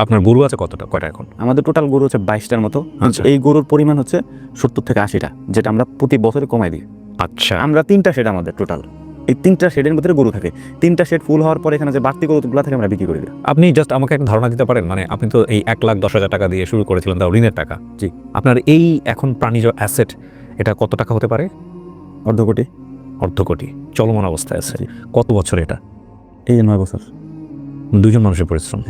আপনার গরু আছে কতটা কয়টা এখন? আমাদের টোটাল গরু হচ্ছে বাইশটার মতো। আচ্ছা। এই গরুর পরিমাণ হচ্ছে সত্তর থেকে আশিটা যেটা আমরা প্রতি বছরে কমাই দিই। আচ্ছা। আমরা তিনটা শেড আমাদের টোটাল এই তিনটা শেডের মধ্যে গরু থাকে। তিনটা শেড ফুল হওয়ার পর এখানে যে বাড়তি গরুগুলো থাকে আমরা বিক্রি করে দিই। আপনি জাস্ট আমাকে একটা ধারণা দিতে পারেন? মানে আপনি তো এই এক লাখ দশ হাজার টাকা দিয়ে শুরু করেছিলেন তাও ঋণের টাকা। জি। আপনার এই এখন প্রাণীজ অ্যাসেট এটা কত টাকা হতে পারে? অর্ধ কোটি। অর্ধ কোটি। চলমান অবস্থায় আছে। কত বছর এটা? এই নয় বছর। দুজন মানুষের পরিশ্রম।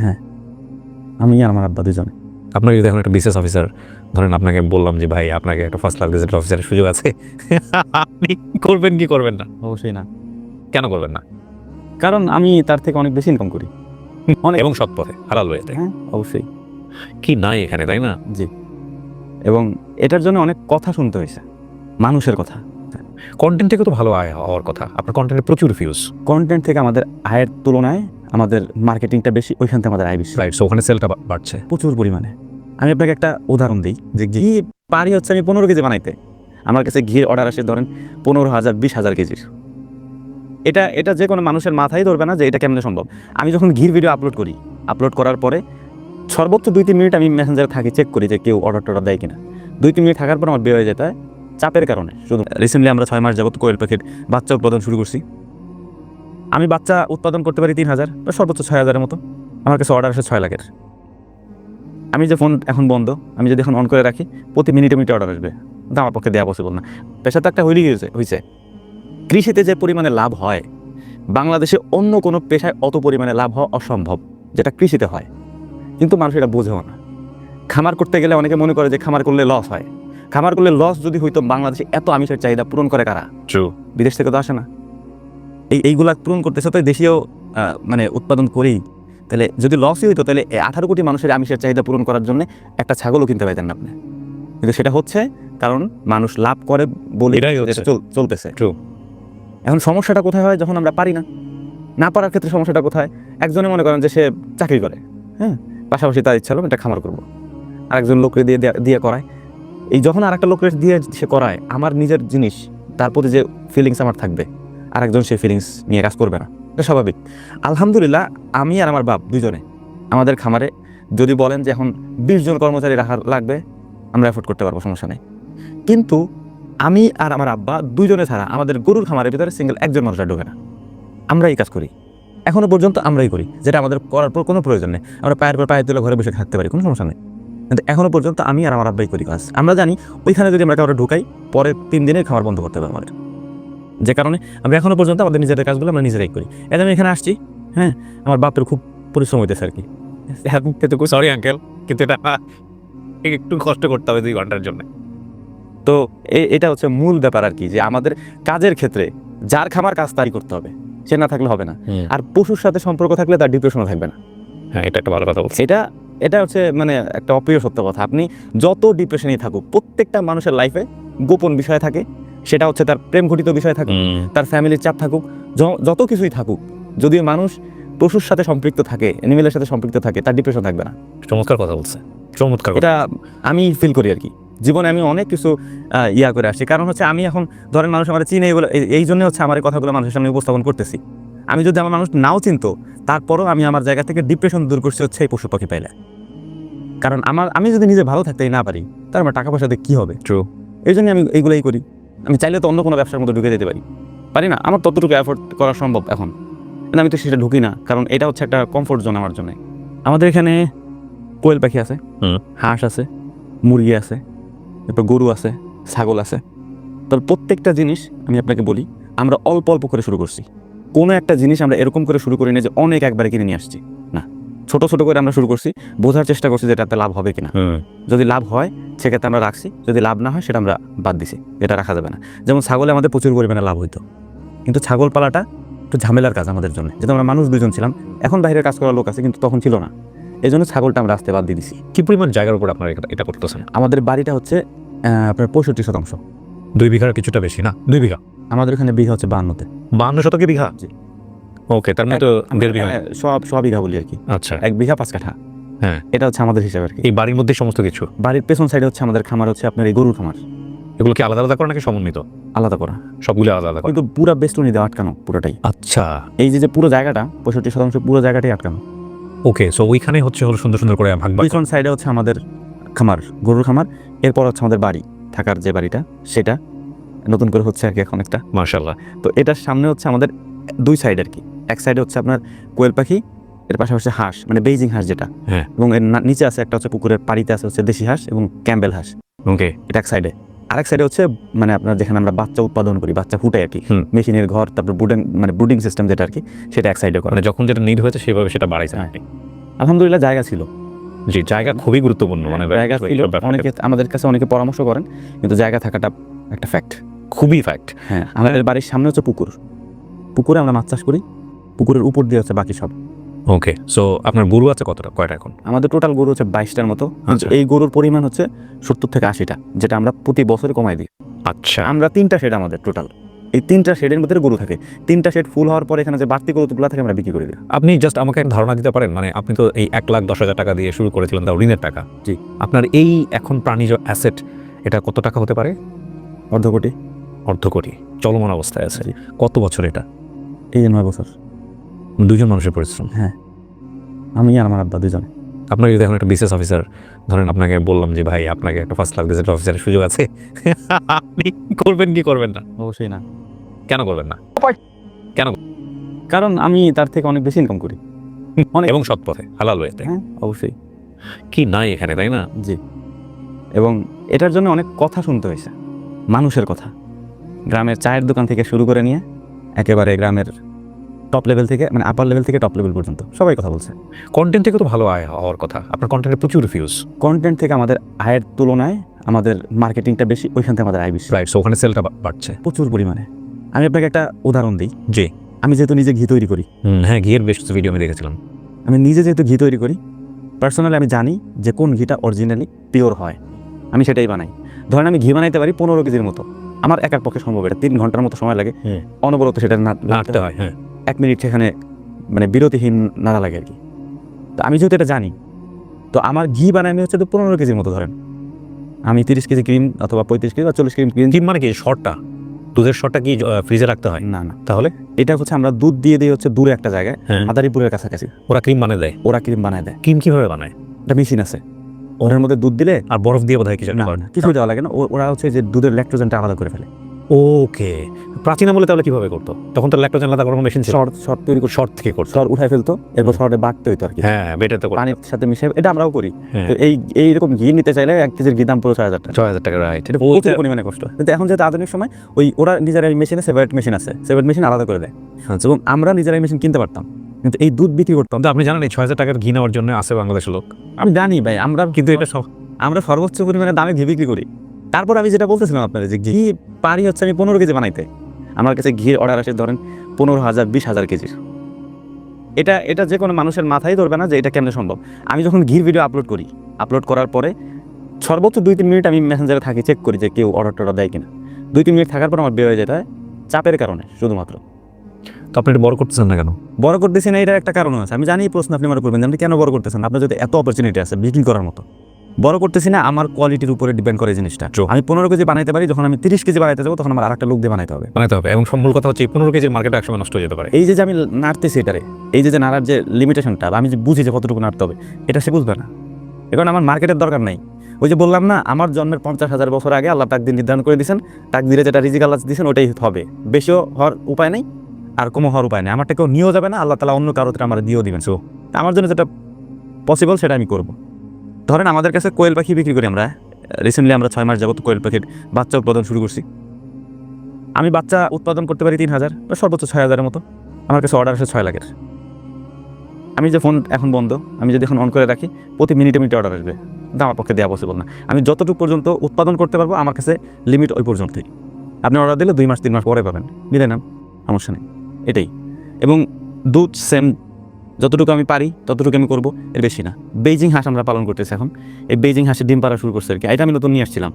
আমি আর আমার আব্বা দুজনে। আপনার যদি এখন একটা বিশেষ অফিসার ধরেন আপনাকে বললাম যে ভাই আপনাকে একটা ফার্স্ট ক্লাস গেজেট অফিসারের সুযোগ আছে। আপনি করবেন কি করবেন না? অবশ্যই না। কেন করবেন না? কারণ আমি তার থেকে অনেক বেশি ইনকাম করি। অনেক এবং সৎ পথে হালাল ওয়েতে হ্যাঁ অবশ্যই। কি নাই এখানে তাই না? জি। এবং এটার জন্য অনেক কথা শুনতে হয়েছে। মানুষের কথা। কন্টেন্ট থেকে তো ভালো আয় হওয়ার কথা। আপনার কন্টেন্টে প্রচুর ভিউজ কন্টেন্ট থেকে আমাদের আয়ের তুলনায় আমাদের মার্কেটিংটা বেশি ওইখান থেকে আমাদের আয় বেশি। রাইট সো ওখানে সেলটা বাড়ছে। প্রচুর পরিমাণে। আমি আপনাকে একটা উদাহরণ দিই যে ঘি পারি হচ্ছে আমি পনেরো কেজি বানাইতে। আমার কাছে ঘির অর্ডার আসে ধরেন পনেরো হাজার বিশ হাজার কেজির। এটা এটা যে কোনো মানুষের মাথায় ধরবে না যে এটা কেমনে সম্ভব। আমি যখন ঘির ভিডিও আপলোড করি আপলোড করার পরে সর্বোচ্চ দুই তিন মিনিট আমি মেসেঞ্জারে থাকি চেক করি যে কেউ অর্ডার টর্ডার দেয় কিনা। দুই তিন মিনিট থাকার পর আমার বের হয়ে যেতে হয়। চাপের কারণে। শুধু রিসেন্টলি আমরা ছয় মাস যাবত কোয়েল প্যাকেট বাচ্চা উৎপাদন শুরু করছি। আমি বাচ্চা উৎপাদন করতে পারি তিন হাজার বা সর্বোচ্চ ছয় হাজারের মতো। আমার কাছে অর্ডার আসে ছয় লাখের। আমি যে ফোন এখন বন্ধ, আমি যদি এখন অন করে রাখি, প্রতি মিনিটে মিনিটে অর্ডার আসবে। কিন্তু আমার পক্ষে দেওয়া পসিবল না। পেশা তো একটা হইলেই গেছে হয়েছে কৃষিতে যে পরিমাণে লাভ হয়, বাংলাদেশে অন্য কোনো পেশায় অত পরিমাণে লাভ হওয়া অসম্ভব, যেটা কৃষিতে হয়। কিন্তু মানুষ এটা বোঝেও না। খামার করতে গেলে অনেকে মনে করে যে খামার করলে লস হয়। খামার করলে লস যদি হইতো বাংলাদেশে এত আমিষের চাহিদা পূরণ করে কারা? ট্রু বিদেশ থেকে তো আসে না। এই এইগুলা পূরণ করতেছে তো দেশীয় মানে উৎপাদন করেই। তাহলে যদি লসই হইতো তাহলে আঠারো কোটি মানুষের আমিষের চাহিদা পূরণ করার জন্য একটা ছাগলও কিনতে পাইতেন না আপনি। কিন্তু সেটা হচ্ছে কারণ মানুষ লাভ করে বলে চলতেছে। True. এখন সমস্যাটা কোথায় হয় যখন আমরা পারি না? না পারার ক্ষেত্রে সমস্যাটা কোথায়? একজনে মনে করেন যে সে চাকরি করে হ্যাঁ? পাশাপাশি তার ইচ্ছা হলো এটা খামার করব। আরেকজন লোকরে দিয়ে দিয়ে করায়। এই যখন আর আরেকটা লোকের দিয়ে সে করায়, আমার নিজের জিনিস, তার প্রতি যে ফিলিংস আমার থাকবে, আরেকজন সেই ফিলিংস নিয়ে কাজ করবে না। এটা স্বাভাবিক। আলহামদুলিল্লাহ, আমি আর আমার বাপ দুজনে, আমাদের খামারে যদি বলেন যে এখন বিশ জন কর্মচারী রাখার লাগবে, আমরা এফোর্ড করতে পারব, সমস্যা নেই। কিন্তু আমি আর আমার আব্বা দুজনে ছাড়া আমাদের গরুর খামারের ভিতরে সিঙ্গেল একজন মানুষ আর ঢোকে না। আমরা এই কাজ করি। এখনও পর্যন্ত আমরাই করি, যেটা আমাদের করার পর কোনো প্রয়োজন নেই। আমরা পায়ের পর পায়ে তুলে ঘরে বসে থাকতে পারি, কোনো সমস্যা নেই। কিন্তু এখনও পর্যন্ত আমি আর আমার আব্বাই করি কাজ। আমরা জানি ওইখানে যদি আমরা কাউকে ঢুকাই পরে তিন দিনের খামার বন্ধ করতে হবে আমাদের। যে কারণে আমরা এখনও পর্যন্ত আমাদের নিজেদের কাজগুলো আমরা নিজেরাই করি। এটা আমি এখানে আসছি হ্যাঁ আমার বাপের খুব পরিশ্রম হইতেছে আর কি। সরি আঙ্কেল কিন্তু এটা একটু কষ্ট করতে হবে দুই ঘণ্টার জন্য। তো এটা হচ্ছে মূল ব্যাপার আর কি যে আমাদের কাজের ক্ষেত্রে যার খামার কাজ তারই করতে হবে। সে না থাকলে হবে না। আর পশুর সাথে সম্পর্ক থাকলে তার ডিপ্রেশনও থাকবে না। হ্যাঁ এটা একটা ভালো কথা বলছি এটা এটা হচ্ছে মানে একটা অপ্রিয় সত্য কথা। আপনি যত ডিপ্রেশনেই থাকুক প্রত্যেকটা মানুষের লাইফে গোপন বিষয় থাকে। সেটা হচ্ছে তার প্রেম ঘটিত বিষয় থাকুক তার ফ্যামিলির চাপ থাকুক যত কিছুই থাকুক যদি মানুষ পশুর সাথে সম্পৃক্ত থাকে অ্যানিমেলের সাথে সম্পৃক্ত থাকে তার ডিপ্রেশন থাকবে না। চমৎকার কথা বলছে। চমৎকার এটা আমি ফিল করি আর কি জীবনে আমি অনেক কিছু ইয়া করে আসছি। কারণ হচ্ছে আমি এখন ধরেন মানুষ আমার চিনে এই- জন্য হচ্ছে আমার এই কথাগুলো মানুষের সামনে উপস্থাপন করতেছি। আমি যদি আমার মানুষ নাও চিনতো তারপরও আমি আমার জায়গা থেকে ডিপ্রেশন দূর করছি হচ্ছে এই পশু পাখি পাইলে। কারণ আমার আমি যদি নিজে ভালো থাকতেই না পারি তার আমার টাকা পয়সাতে কী হবে? True. এই জন্য আমি এইগুলোই করি। আমি চাইলে তো অন্য কোনো ব্যবসার মধ্যে ঢুকে যেতে পারি। পারি না আমার ততটুকু অ্যাফোর্ড করা সম্ভব এখন। কিন্তু আমি তো সেটা ঢুকি না কারণ এটা হচ্ছে একটা কমফোর্ট জোন আমার জন্য। আমাদের এখানে কোয়েল পাখি আছে হাঁস আছে মুরগি আছে তারপর গরু আছে ছাগল আছে। তার প্রত্যেকটা জিনিস আমি আপনাকে বলি আমরা অল্প অল্প করে শুরু করছি। কোনো একটা জিনিস আমরা এরকম করে শুরু করি না যে অনেক একবারে কিনে নিয়ে আসছি। না ছোট ছোট করে আমরা শুরু করছি বোঝার চেষ্টা করছি যে এটাতে লাভ হবে কিনা। হুম যদি লাভ হয় সেক্ষেত্রে আমরা রাখছি যদি লাভ না হয় সেটা আমরা বাদ দিছি এটা রাখা যাবে না। যেমন ছাগলে আমাদের প্রচুর পরিমাণে লাভ হইতো। কিন্তু ছাগল পালাটা একটু ঝামেলার কাজ আমাদের জন্য। যেহেতু আমরা মানুষ দুজন ছিলাম এখন বাইরের কাজ করার লোক আছে কিন্তু তখন ছিল না। এই জন্য ছাগলটা আমরা আসতে বাদ দিয়ে দিছি। কি পরিমাণ জায়গার উপর আপনারা এটা- এটা করতেছেন? আমাদের বাড়িটা হচ্ছে আপনার পঁয়ষট্টি শতাংশ। দুই বিঘার কিছুটা বেশি না? দুই বিঘা? আমাদের এখানে বিঘা হচ্ছে বান্নতে। বান্ন শতকে বিঘা? ওকে তার মানে তো দেড় বিঘা সব সব বিঘা বলি আর কি। আচ্ছা। এক বিঘা পাঁচ কাঠা। হ্যাঁ। এটা হচ্ছে আমাদের হিসাবে আর কি। এই বাড়ির মধ্যে সমস্ত কিছু? বাড়ির পেছন সাইডে হচ্ছে আমাদের খামার হচ্ছে আপনার এই গরুর খামার। এগুলো কি আলাদা আলাদা করে নাকি সমন্বিত? আলাদা করা। সবগুলো আলাদা আলাদা কিন্তু পুরো বেষ্টনী দেওয়া আটকানো পুরোটাই। আচ্ছা। এই যে যে পুরো জায়গাটা পঁয়ষট্টি শতাংশ পুরো জায়গাটাই আটকানো। ওকে সো ওইখানে হচ্ছে হলো সুন্দর সুন্দর করে ভাগ ভাগ পিছন সাইডে হচ্ছে আমাদের খামার গরুর খামার। এরপর হচ্ছে আমাদের বাড়ি থাকার যে বাড়িটা সেটা। নতুন করে হচ্ছে আর কি এখন একটা। মার্শাল্লাহ তো এটার সামনে হচ্ছে আমাদের দুই সাইড আর কি। এক সাইডে হচ্ছে আপনার কোয়েল পাখি এর পাশাপাশি হাঁস মানে বেইজিং হাঁস যেটা। হ্যাঁ। এবং এর নিচে আছে একটা হচ্ছে পুকুরের পাড়িতে আছে হচ্ছে দেশি হাঁস এবং ক্যাম্বেল হাঁস। ওকে। এটা এক সাইডে আরেক সাইডে হচ্ছে মানে আপনার যেখানে আমরা বাচ্চা উৎপাদন করি বাচ্চা ফুটে আর কি। মেশিনের ঘর তারপর ব্রুডিং মানে ব্রুডিং সিস্টেম যেটা আর কি সেটা এক সাইডে করা। মানে যখন যেটা নিড হয়েছে সেভাবে সেটা বাড়াইছে হ্যাঁ। আলহামদুলিল্লাহ জায়গা ছিল। জি জায়গা খুবই গুরুত্বপূর্ণ মানে জায়গা ছিল। অনেকে আমাদের কাছে অনেকে পরামর্শ করেন কিন্তু জায়গা থাকাটা একটা ফ্যাক্ট খুবই ফ্যাক্ট হ্যাঁ। আমাদের বাড়ির সামনে হচ্ছে পুকুর। পুকুরে আমরা মাছ চাষ করি পুকুরের উপর দিয়ে হচ্ছে বাকি সব। ওকে সো আপনার গরু আছে কতটা কয়টা এখন? আমাদের টোটাল গরু হচ্ছে বাইশটার মতো। আচ্ছা। এই গরুর পরিমাণ হচ্ছে সত্তর থেকে আশিটা যেটা আমরা প্রতি বছরে কমাই দিই। আচ্ছা। আমরা তিনটা শেড আমাদের টোটাল এই তিনটা শেডের মধ্যে গরু থাকে। তিনটা শেড ফুল হওয়ার পরে এখানে যে বাড়তি গরুগুলো থাকে আমরা বিক্রি করে দিই। আপনি জাস্ট আমাকে একটা ধারণা দিতে পারেন? মানে আপনি তো এই এক লাখ দশ হাজার টাকা দিয়ে শুরু করেছিলেন তাও ঋণের টাকা। জি। আপনার এই এখন প্রাণীজ অ্যাসেট এটা কত টাকা হতে পারে? অর্ধ কোটি অর্ধ কোটি চলমান অবস্থায় আছে। কত বছর এটা? এই যে নয় বছর। দুজন মানুষের পরিশ্রম? হ্যাঁ। আমি আর আমার আব্বা দুজনে। আপনাকে যদি এখন একটা বিশেষ অফিসার ধরেন আপনাকে বললাম যে ভাই আপনাকে একটা ফার্স্ট ক্লাস গেজেট অফিসারের সুযোগ আছে। আপনি করবেন কি করবেন না? অবশ্যই না। কেন করবেন না? কেন? কারণ আমি তার থেকে অনেক বেশি ইনকাম করি। অনেক এবং সৎ পথে হালাল ওয়েতে। হ্যাঁ অবশ্যই। কি নাই এখানে তাই না? জি। এবং এটার জন্য অনেক কথা শুনতে হয়েছে। মানুষের কথা। গ্রামের চায়ের দোকান থেকে শুরু করে নিয়ে একেবারে গ্রামের টপ লেভেল থেকে মানে আপার লেভেল থেকে টপ লেভেল পর্যন্ত সবাই কথা বলছে। কন্টেন্ট থেকে তো ভালো আয় হওয়ার কথা। আপনার কন্টেন্টের প্রচুর ভিউজ কন্টেন্ট থেকে আমাদের আয়ের তুলনায় আমাদের মার্কেটিংটা বেশি ওইখান থেকে আমাদের আয় বেশি। রাইট ওখানে সেলটা বাড়ছে। প্রচুর পরিমাণে। আমি আপনাকে একটা উদাহরণ দিই। জি। আমি যেহেতু নিজে ঘি তৈরি করি। হ্যাঁ ঘিয়ের বেশ কিছু ভিডিও আমি দেখেছিলাম। আমি নিজে যেহেতু ঘি তৈরি করি পার্সোনালি আমি জানি যে কোন ঘিটা অরিজিনালি পিওর হয়। আমি সেটাই বানাই। ধরেন আমি ঘি বানাইতে পারি পনেরো কেজির মতো। আমার একার পক্ষে সম্ভব এটা তিন ঘণ্টার মতো সময় লাগে। অনবরত সেটা নাড়তে হয়। হ্যাঁ এক মিনিট সেখানে মানে বিরতিহীন নাড়া লাগে আর কি। তো আমি যেহেতু এটা জানি তো আমার ঘি বানানো হচ্ছে তো পনেরো কেজির মতো ধরেন। আমি তিরিশ কেজি ক্রিম অথবা পঁয়ত্রিশ কেজি বা চল্লিশ কেজি ক্রিম কি মানে কি? শর্টটা দুধের শর্টটা কি ফ্রিজে রাখতে হয়? না না। তাহলে? এটা হচ্ছে আমরা দুধ দিয়ে দিই হচ্ছে দূরে একটা জায়গায় হ্যাঁ। মাদারীপুরের কাছাকাছি। ওরা ক্রিম বানিয়ে দেয়? ওরা ক্রিম বানায় দেয়। ক্রিম কীভাবে বানায়? একটা মেশিন আছে। ওটার মধ্যে দুধ দিলে আর বরফ দিয়ে বোধহয় কিছু না কিছু দেওয়া লাগে না। ওরা হচ্ছে যে দুধের ল্যাকটোজেনটা আলাদা করে ফেলে। ওকে। প্রাচীন আমলে তাহলে কীভাবে করতো? তখন তো ল্যাকটোজেন আলাদা করার মেশিন শর্ট শর্ট তৈরি করে শর্ট থেকে করতো। শর্ট উঠাই ফেলতো এরপর শর্টে বাটতে হইতো আর কি। হ্যাঁ বেটাতে পানির সাথে মিশে এটা আমরাও করি। হ্যাঁ। তো এই এইরকম ঘি নিতে চাইলে এক কেজির ঘি দাম পুরো ছয় হাজার টাকা। ছয় হাজার টাকা রাইট এটা প্রচুর পরিমাণে কষ্ট। কিন্তু এখন যেহেতু আধুনিক সময় ওই ওরা নিজেরাই মেশিনে সেপারেট মেশিন আছে। সেপারেট মেশিন আলাদা করে দেয়। আচ্ছা। এবং আমরা নিজেরাই মেশিন কিনতে পারতাম। কিন্তু এই দুধ বিক্রি করতাম। তো আপনি জানেন এই ছয় হাজার টাকার ঘি নেওয়ার জন্য আছে বাংলাদেশের লোক। আমি জানি ভাই আমরা কিন্তু এটা সব আমরা সর্বোচ্চ পরিমাণে দামে ঘি বিক্রি করি। তারপর আমি যেটা বলতেছিলাম আপনাদের যে ঘি পারি হচ্ছে আমি পনেরো কেজি বানাইতে। আমার কাছে ঘির অর্ডার আসে ধরেন পনেরো হাজার বিশ হাজার কেজির এটা এটা যে কোনো মানুষের মাথায় ধরবে না যে এটা কেমনে সম্ভব। আমি যখন ঘির ভিডিও আপলোড করি আপলোড করার পরে সর্বোচ্চ দুই তিন মিনিট আমি মেসেঞ্জারে থাকি চেক করি যে কেউ অর্ডার টর্ডার দেয় কিনা। দুই তিন মিনিট থাকার পর আমার বের যেতে হয় চাপের কারণে শুধুমাত্র। তো আপনি এটা বড় করতেছেন না কেন? বড় করতেছি না এটার একটা কারণ আছে। আমি জানি এই প্রশ্ন আপনি আমার করবেন যে আপনি কেন বড় করতেছেন? আপনার যদি এত অপরচুনিটি আছে বিক্রি করার মতো। বড় করতেছি না আমার কোয়ালিটির উপরে ডিপেন্ড করে জিনিসটা. আমি পনেরো কেজি বানাইতে পারি যখন আমি তিরিশ কেজি বানাইতে যাব তখন আমার আরেকটা লোক দিয়ে বানাইতে হবে। বানাইতে হবে এবং সম্মূল কথা হচ্ছে পনেরো কেজির মার্কেট একসময় নষ্ট হয়ে যেতে পারে। এই যে আমি নাড়তেছি এটারে এই যে নাড়ার যে লিমিটেশনটা আমি যে বুঝি যে কতটুকু নাড়তে হবে এটা সে বুঝবে না। এখন আমার মার্কেটের দরকার নাই। ওই যে বললাম না আমার জন্মের পঞ্চাশ হাজার বছর আগে আল্লাহ তাক দিন নির্ধারণ করে দিয়েছেন। তাক দিলে যেটা রিজিক আল্লাহ দিয়েছেন ওটাই হবে। বেশিও হওয়ার উপায় নেই। আর কোনো হওয়ার উপায় নেই। আমারটা কেউ নিয়েও যাবে না, আল্লাহ তালা অন্য কারোতে আমার দিয়েও দিবেন। সো আমার জন্য যেটা পসিবল সেটা আমি করব। ধরেন আমাদের কাছে কোয়েল পাখি বিক্রি করি আমরা। রিসেন্টলি আমরা ছয় মাস যাবত কোয়েল পাখির বাচ্চা উৎপাদন শুরু করছি। আমি বাচ্চা উৎপাদন করতে পারি তিন হাজার বা সর্বোচ্চ ছয় হাজারের মতো। আমার কাছে অর্ডার আসে ছয় লাখের। আমি যে ফোন এখন বন্ধ, আমি যদি এখন অন করে রাখি, প্রতি মিনিটে মিনিটে অর্ডার আসবে। কিন্তু আমার পক্ষে দেওয়া পসিবল না। আমি যতটুকু পর্যন্ত উৎপাদন করতে পারব, আমার কাছে লিমিট ওই পর্যন্তই। আপনি অর্ডার দিলে দুই মাস, তিন মাস পরে পাবেন। মিলে নাম সমস্যা নেই। এটাই। এবং দুধ সেম যতটুকু আমি পারি ততটুকু আমি করব এর বেশি না। বেইজিং হাঁস আমরা পালন করতেছি এখন। এই বেইজিং হাঁসের ডিম পাড়া শুরু করছে আর কি। এটা আমি নতুন নিয়ে আসছিলাম।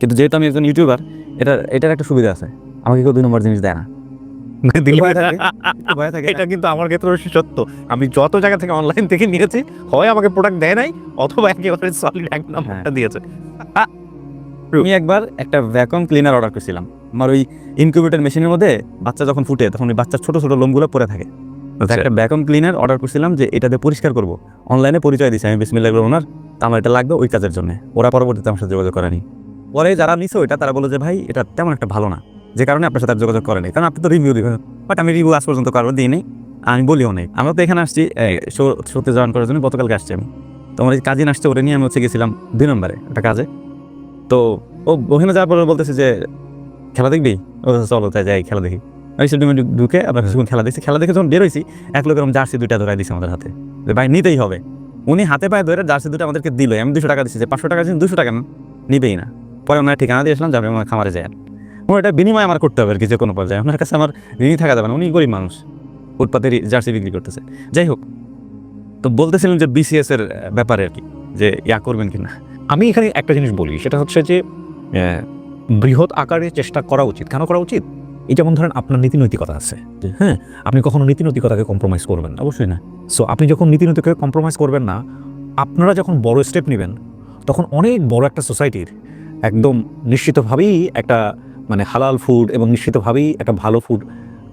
কিন্তু যেহেতু আমি একজন ইউটিউবার এটা এটার একটা সুবিধা আছে। আমাকে কেউ দুই নম্বর জিনিস দেয় না। এটা কিন্তু আমার ক্ষেত্রে সত্য। আমি যত জায়গা থেকে অনলাইন থেকে নিয়েছি হয় আমাকে প্রোডাক্ট দেয় নাই অথবা একেবারে সলিড এক নাম্বারটা দিয়েছে। আমি একবার একটা ভ্যাকুয়াম ক্লিনার অর্ডার করেছিলাম। আমার ওই ইনকিউবেটর মেশিনের মধ্যে বাচ্চা যখন ফুটে তখন ওই বাচ্চার ছোট ছোট লোমগুলো পরে থাকে। আচ্ছা। একটা ভ্যাকুম ক্লিনার অর্ডার করছিলাম যে এটাতে পরিষ্কার করব। অনলাইনে পরিচয় দিছি আমি বিসমিল্লাহ ওনার তা আমার এটা লাগবে ওই কাজের জন্য। ওরা পরবর্তীতে আমার সাথে যোগাযোগ করেনি। পরে যারা নিছে ওইটা তারা বলে যে ভাই এটা তেমন একটা ভালো না। যে কারণে আপনার সাথে যোগাযোগ করেনি। কারণ আপনি তো রিভিউ দিবেন। বাট আমি রিভিউ আজ পর্যন্ত কারও দিই নেই আমি বলিও নেই। আমরা তো এখানে আসছি শোতে জয়েন করার জন্য গতকালকে আসছি আমি। তো আমার এই কাজিন আসছে ওরে নিয়ে আমি হচ্ছে গেছিলাম দুই নম্বরে একটা কাজে। তো ও ওখানে যাওয়ার পরে বলতেছে যে খেলা দেখবি? ও, চলো তাই যাই, খেলা দেখি। আমি সেদিন ঢুকে আমরা কিছুক্ষণ খেলা দেখছি? খেলা দেখে যখন বের হয়েছি এক লোকের জার্সি দুইটা ধরাই দিছে আমাদের হাতে। যে ভাই, নিতেই হবে। উনি হাতে পায়ে ধরে জার্সি দুটো আমাদেরকে দিল। আমি দুশো টাকা দিচ্ছি যে পাঁচশো টাকা দিচ্ছি দুশো টাকা নিবেই না। পরে ওনার ঠিকানা দিয়ে আসলাম, যাবে আমার খামারে যায়। আমার এটা বিনিময় আমার করতে হবে আর কি, যে কোনো পর্যায়ে। ওনার কাছে আমার ঋণই থাকা যাবে না। উনি গরিব মানুষ। ফুটপাতের জার্সি বিক্রি করতেছে। যাই হোক, তো বলতেছিলাম যে বিসিএস এর ব্যাপারে আর কি, যে ইয়া করবেন কিনা। আমি এখানে একটা জিনিস বলি। সেটা হচ্ছে যে বৃহৎ আকারে চেষ্টা করা উচিত। কেন করা উচিত? এই যেমন ধরেন আপনার নীতি নৈতিকতা আছে হ্যাঁ? আপনি কখনো নীতি নৈতিকতাকে কম্প্রোমাইজ করবেন না। অবশ্যই না। সো আপনি যখন নীতি নৈতিকতাকে কম্প্রোমাইজ করবেন না আপনারা যখন বড় স্টেপ নেবেন তখন অনেক বড় একটা সোসাইটির একদম নিশ্চিতভাবেই একটা মানে হালাল ফুড এবং নিশ্চিতভাবেই একটা ভালো ফুড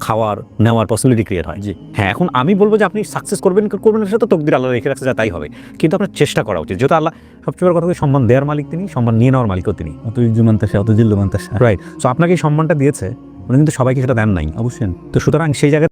খাওয়ার নেওয়ার পসিবিলিটি ক্রিয়েট হয়। জি। হ্যাঁ এখন আমি বলব যে আপনি সাকসেস করবেন করবেন না সেটা তো তকদির আল্লাহ রেখে রাখছে যা তাই হবে। কিন্তু আপনার চেষ্টা করা উচিত। যেহেতু আল্লাহ সবচেয়ে বড় কথা সম্মান দেওয়ার মালিক তিনি সম্মান নিয়ে নেওয়ার মালিকও তিনি। অত ইজুমান্তাসা অত জিল্লুমান্তাসা রাইট সো আপনাকে এই সম্মানটা দিয়েছে উনি কিন্তু সবাইকে সেটা দেন নাই। অবশ্যই। তো সুতরাং সেই জায়গায়